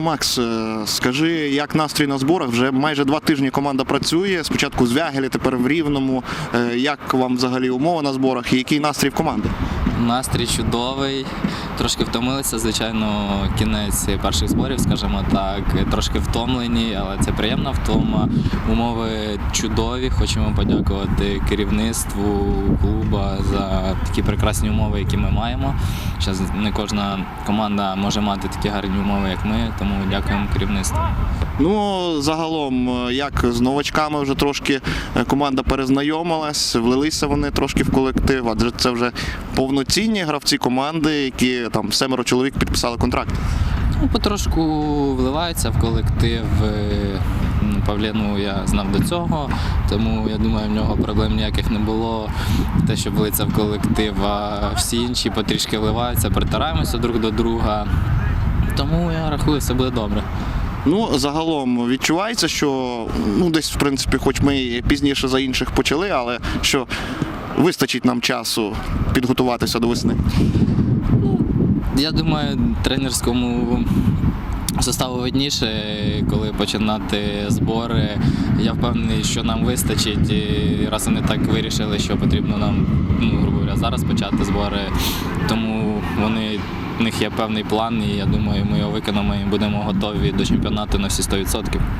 Макс, е, скажи, як настрій на зборах? Вже майже два тижні команда працює. Спочатку з Вягелі, тепер в Рівному. Е, Як вам взагалі умова на зборах і який настрій в команди? Настрій чудовий. Трошки втомилися, звичайно, кінець перших зборів, скажімо так, трошки втомлені, але це приємна втома. Умови чудові. Хочемо подякувати керівництву клуба за такі прекрасні умови, які ми маємо. Зараз не кожна команда може мати такі гарні умови, як ми, тому дякуємо керівництву. Ну, загалом, е, як з новачками вже трошки е, команда перезнайомилась, влилися вони трошки в колектив, адже це вже повноцінні гравці команди, які там семеро чоловік підписали контракт. Ну, потрошку вливаються в колектив. Павліну я знав до цього, тому я думаю, в нього проблем ніяких не було. Те, що влиться в колектив, а всі інші потрішки вливаються, притираємося друг до друга. Тому я рахую, все буде добре. Ну, загалом відчувається, що ну десь, в принципі, хоч ми пізніше за інших почали, але що вистачить нам часу підготуватися до весни. Я думаю, тренерському составу видніше, коли починати збори. Я впевнений, що нам вистачить. Раз вони так вирішили, що потрібно нам, ну, грубо говоря, зараз почати збори. Тому вони, в них є певний план, і я думаю, ми його виконаємо і будемо готові до чемпіонату на всі 100%.